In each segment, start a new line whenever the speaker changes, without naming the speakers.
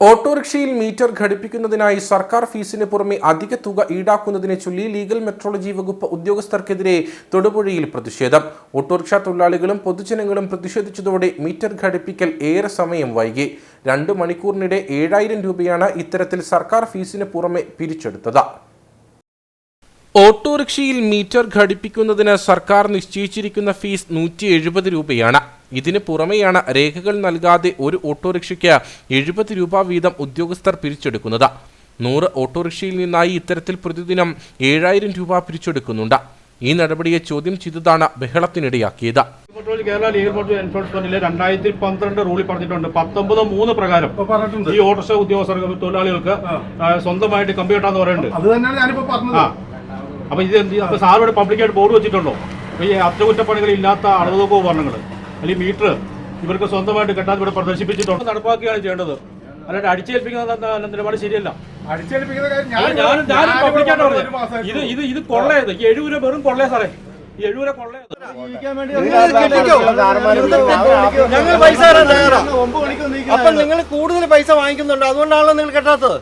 ഓട്ടോറിക്ഷയിൽ മീറ്റർ ഘടിപ്പിക്കുന്നതിനായി സർക്കാർ ഫീസിന് പുറമെ അധിക തുക ഈടാക്കുന്നതിനെ ചൊല്ലി ലീഗൽ മെട്രോളജി വകുപ്പ് ഉദ്യോഗസ്ഥർക്കെതിരെ തൊടുപുഴയിൽ പ്രതിഷേധം. ഓട്ടോറിക്ഷ തൊഴിലാളികളും പൊതുജനങ്ങളും പ്രതിഷേധിച്ചതോടെ മീറ്റർ ഘടിപ്പിക്കൽ ഏറെ സമയം വൈകി. രണ്ടു മണിക്കൂറിനിടെ ഏഴായിരം രൂപയാണ് ഇത്തരത്തിൽ സർക്കാർ ഫീസിന് പുറമെ പിരിച്ചെടുത്തത്. ഓട്ടോറിക്ഷയിൽ മീറ്റർ ഘടിപ്പിക്കുന്നതിന് സർക്കാർ നിശ്ചയിച്ചിരിക്കുന്ന ഫീസ് നൂറ്റി രൂപയാണ്. ഇതിന് പുറമെയാണ് രേഖകൾ നൽകാതെ ഒരു ഓട്ടോറിക്ഷയ്ക്ക് എഴുപത് രൂപ വീതം ഉദ്യോഗസ്ഥർ പിരിച്ചെടുക്കുന്നത്. നൂറ് ഓട്ടോറിക്ഷയിൽ നിന്നായി ഇത്തരത്തിൽ പ്രതിദിനം ഏഴായിരം രൂപ പിരിച്ചെടുക്കുന്നുണ്ട്. ഈ നടപടിയെ ചോദ്യം ചെയ്തതാണ് ബഹളത്തിനിടയാക്കിയത്.
പെട്രോൾ കേരള ലീഗൽ പെട്രോൾ എൻഫോഴ്സ്മെന്റിലെ രണ്ടായിരത്തി പന്ത്രണ്ട് റൂളിൽ പറഞ്ഞിട്ടുണ്ട്. പത്തൊമ്പത് മൂന്ന് പ്രകാരം ഈ ഓട്ടോറിക്ഷ ഉദ്യോഗസ്ഥർക്ക് തൊഴിലാളികൾക്ക് സ്വന്തമായിട്ട് കമ്പ്യൂട്ടറാന്ന് പറയുന്നുണ്ട്. അപ്പൊ ഇത് എന്ത് അപ്പൊ സാറോട് പബ്ലിക്കായിട്ട് ബോർഡ് വെച്ചിട്ടുണ്ടോ? അപ്പൊ ഈ അറ്റകുറ്റപ്പണികൾ ഇല്ലാത്ത അളവുകോ ഉപകരണങ്ങൾ അല്ലെങ്കിൽ മീറ്റർ ഇവർക്ക് സ്വന്തമായിട്ട് കെട്ടാൻ ഇവിടെ പ്രദർശിപ്പിച്ചിട്ടുണ്ട്. നടപ്പാക്കുകയാണ് ചെയ്യേണ്ടത്. അല്ലാണ്ട് അടിച്ചേൽപ്പിക്കുന്ന നിലപാട് ശരിയല്ല. ഞാനും ഞാനും പബ്ലിക്കായിട്ട്
പറഞ്ഞത്.
ഇത് ഇത് ഇത് കൊള്ളയത് ഈ എഴുപത് രൂപ വെറും കൊള്ളേ സാറേ. എഴുപത് കൊള്ളയത്
ഞങ്ങൾ പൈസ തരാൻ തയ്യാറാ അപ്പൊ നിങ്ങൾ കൂടുതൽ പൈസ വാങ്ങിക്കുന്നുണ്ട്. അതുകൊണ്ടാണല്ലോ നിങ്ങൾ കെട്ടാത്തത്.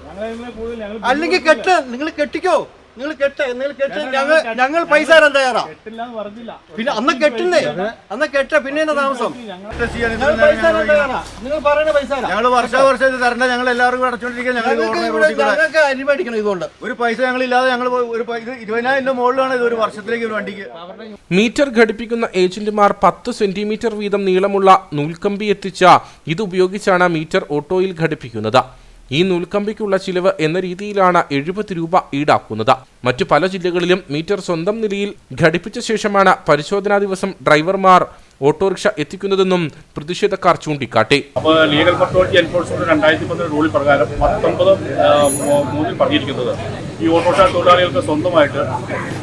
അല്ലെങ്കിൽ കെട്ട് നിങ്ങൾ കെട്ടിക്കോ? നിങ്ങൾ കെട്ട് നിങ്ങൾ കെട്ട്. ഞങ്ങൾ ഞങ്ങൾ പൈസ തരാൻ തയ്യാറാ. പിന്നെ അന്ന് കെട്ടുന്നേ. അന്ന് കെട്ട പിന്നെ താമസം? നിങ്ങൾ പറയുന്ന പൈസ
ഞങ്ങൾ വർഷാവർഷം ഇത് തരണ്ട. ഞങ്ങൾ എല്ലാവർക്കും അടച്ചോണ്ടിരിക്കുക ഞങ്ങൾ
ഞങ്ങൾക്ക് അനുഭവിക്കണം ഇതുകൊണ്ട്.
ഒരു പൈസ ഞങ്ങൾ ഇല്ലാതെ ഞങ്ങൾ ഒരു ഇരുപതിനായിരം മുകളിലാണ് ഇത് ഒരു വർഷത്തിലേക്ക് ഒരു വണ്ടിക്ക്.
മീറ്റർ ഘടിപ്പിക്കുന്ന ഏജന്റുമാർ പത്ത് സെന്റിമീറ്റർ വീതം നീളമുള്ള നൂൽക്കമ്പി എത്തിച്ച ഇത് ഉപയോഗിച്ചാണ് മീറ്റർ ഓട്ടോയിൽ ഘടിപ്പിക്കുന്നത്. ഈ നൂൽക്കമ്പിക്കുള്ള ചിലവ് എന്ന രീതിയിലാണ് എഴുപത് രൂപ ഈടാക്കുന്നത്. മറ്റു പല ജില്ലകളിലും മീറ്റർ സ്വന്തം നിലയിൽ ഘടിപ്പിച്ച ശേഷമാണ് പരിശോധനാ ദിവസം ഡ്രൈവർമാർ ഓട്ടോറിക്ഷ എത്തിക്കുന്നതെന്നും പ്രതിഷേധക്കാർ ചൂണ്ടിക്കാട്ടി.
അപ്പോൾ ലീഗൽ അതോറിറ്റി എൻഫോഴ്സ്മെന്റ് രണ്ടായിരത്തി പന്ത്രണ്ട് റൂളിൽ പ്രകാരം പത്തൊമ്പത് മൂന്നിൽ പറഞ്ഞിരിക്കുന്നത്. ഈ ഓട്ടോറിക്ഷ തൊഴിലാളികൾക്ക് സ്വന്തമായിട്ട്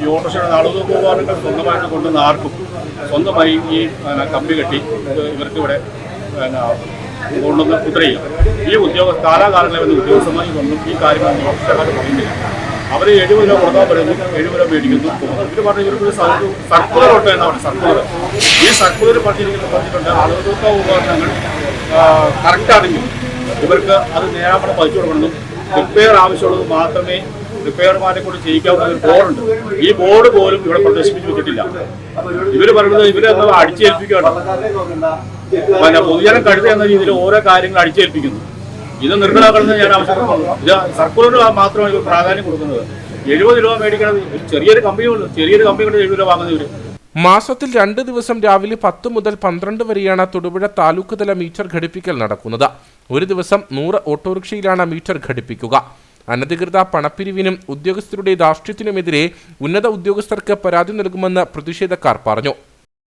ഈ ഓട്ടോറിക്ഷയുടെ അളവ് സ്വന്തമായിട്ട് കൊണ്ടുവന്ന ആർക്കും സ്വന്തമായി ഈ കമ്പി കെട്ടി ഇവർക്ക് ഇവിടെ കൊണ്ടുവന്ന് കുതിരയില്ല ഈ ഉദ്യോഗ കാലാകാലങ്ങളിൽ വന്ന ഉദ്യോഗസ്ഥന്മാർ ഇതൊന്നും ഈ കാര്യങ്ങൾ ഓട്ടോറിക്ഷക്കാർ പറയുന്നില്ല. അവർ എഴുപത് രൂപ കൊടുക്കാൻ പറയുന്നു. എഴുപത് രൂപ മേടിക്കുന്നു. ഇവർ പറഞ്ഞു ഇവർക്ക് സർക്കുലർ ഉണ്ട് എന്നാണ് സർക്കുലർ. ഈ സർക്കുലർ പറഞ്ഞിരിക്കുന്ന പറഞ്ഞിട്ടുണ്ട് അളവ് തൂക്ക ഉപകരണങ്ങൾ കറക്റ്റാണെങ്കിൽ ഇവർക്ക് അത് നേരാമ്പടം പതിച്ചു കൊടുക്കണമെന്നും റിപ്പയർ ആവശ്യമുള്ളത് മാത്രമേ റിപ്പയർമാരെ കൊണ്ട് ചെയ്യിക്കാവുന്ന ഒരു ബോർഡുണ്ട് ഈ ബോർഡ് പോലും ഇവിടെ പ്രദർശിപ്പിച്ചു വെച്ചിട്ടില്ല. ഇവർ പറയുന്നത് ഇവരെ എന്താ അടിച്ചേൽപ്പിക്കുകയാണ്. പിന്നെ പൊതുജനം കഴുത എന്ന രീതിയിൽ ഓരോ കാര്യങ്ങൾ അടിച്ചേൽപ്പിക്കുന്നു. ഇത് നിർത്തലാക്കണമെന്ന് ഞാൻ ആവശ്യപ്പെടുന്നു ഇത് സർക്കുലർ മാത്രമാണ് ഇവർ പ്രാധാന്യം കൊടുക്കുന്നത്. എഴുപത് രൂപ മേടിക്കണത് ചെറിയൊരു കമ്പനിയുള്ളൂ. ചെറിയൊരു കമ്പനി കൊണ്ട് എഴുപത് രൂപ വാങ്ങുന്നത് ഇവർ
മാസത്തിൽ രണ്ട് ദിവസം രാവിലെ പത്ത് മുതൽ പന്ത്രണ്ട് വരെയാണ് തൊടുപുഴ താലൂക്ക് തല മീറ്റർ ഘടിപ്പിക്കൽ നടക്കുന്നത്. ഒരു ദിവസം നൂറ് ഓട്ടോറിക്ഷയിലാണ് മീറ്റർ ഘടിപ്പിക്കുക. അനധികൃത പണപ്പിരിവിനും ഉദ്യോഗസ്ഥരുടെ ധാർഷ്ട്യത്തിനുമെതിരെ ഉന്നത ഉദ്യോഗസ്ഥർക്ക് പരാതി നൽകുമെന്ന് പ്രതിഷേധക്കാർ പറഞ്ഞു.